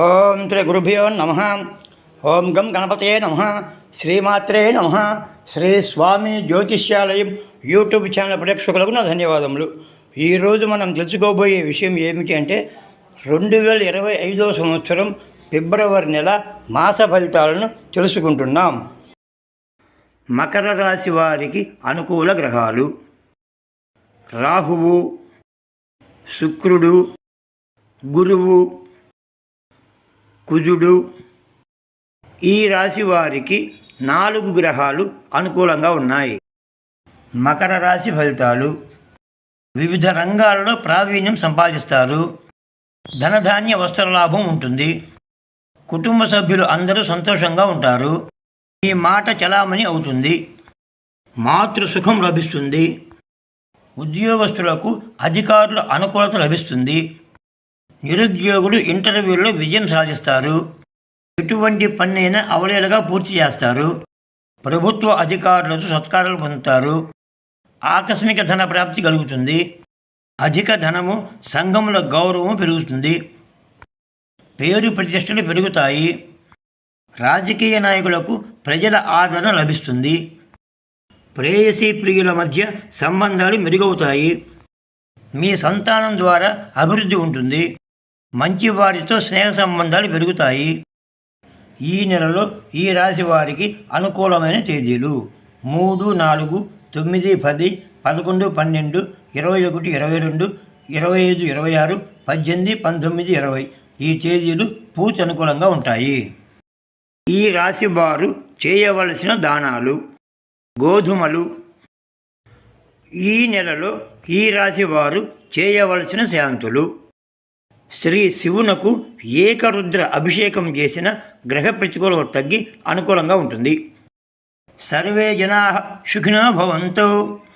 ఓం శ్రీ గురుభ్యో నమ. ఓం గం గణపతయే నమ. శ్రీమాత్రే నమ. శ్రీ స్వామి జ్యోతిష్యాలయం యూట్యూబ్ ఛానల్ ప్రేక్షకులకు నా ధన్యవాదములు. ఈరోజు మనం తెలుసుకోబోయే విషయం ఏమిటి అంటే రెండు వేల ఇరవై ఐదో సంవత్సరం ఫిబ్రవరి నెల మాస ఫలితాలను తెలుసుకుంటున్నాం. మకర రాశి వారికి అనుకూల గ్రహాలు. రాహువు శుక్రుడు గురువు కుజుడు. ఈ రాశి వారికి నాలుగు గ్రహాలు అనుకూలంగా ఉన్నాయి. మకర రాశి ఫలితాలు. వివిధ రంగాలలో ప్రావీణ్యం సంపాదిస్తారు. ధనధాన్య వస్త్రలాభం ఉంటుంది. కుటుంబ సభ్యులు అందరూ సంతోషంగా ఉంటారు. ఈ మాట చలామణి అవుతుంది. మాతృ సుఖం లభిస్తుంది. ఉద్యోగస్తులకు అధికారుల అనుకూలత లభిస్తుంది. నిరుద్యోగులు ఇంటర్వ్యూలో విజయం సాధిస్తారు. ఎటువంటి పన్నైనా అవలేలుగా పూర్తి చేస్తారు. ప్రభుత్వ అధికారులతో సత్కారాలు పొందుతారు. ఆకస్మిక ధన ప్రాప్తి కలుగుతుంది. అధిక ధనము సంఘముల గౌరవం పెరుగుతుంది. పేరు ప్రతిష్టలు పెరుగుతాయి. రాజకీయ నాయకులకు ప్రజల ఆదరణ లభిస్తుంది. ప్రేయసీ ప్రియుల మధ్య సంబంధాలు మెరుగవుతాయి. మీ సంతానం ద్వారా అభివృద్ధి ఉంటుంది. మంచి వారితో స్నేహ సంబంధాలు పెరుగుతాయి. ఈ నెలలో ఈ రాశి వారికి అనుకూలమైన తేదీలు. మూడు నాలుగు తొమ్మిది పది పదకొండు పన్నెండు ఇరవై ఒకటి ఇరవై రెండు ఇరవై ఐదు ఇరవై ఆరు పద్దెనిమిది పంతొమ్మిది ఇరవై. ఈ తేదీలు పూర్తి అనుకూలంగా ఉంటాయి. ఈ రాశి వారు చేయవలసిన దానాలు గోధుమలు. ఈ నెలలో ఈ రాశి వారు చేయవలసిన శాంతులు. శ్రీ శివునకు ఏకరుద్ర అభిషేకం చేసిన గ్రహ ప్రతికూలం తగ్గి అనుకూలంగా ఉంటుంది. సర్వే జనా సుఖినో భవంతు.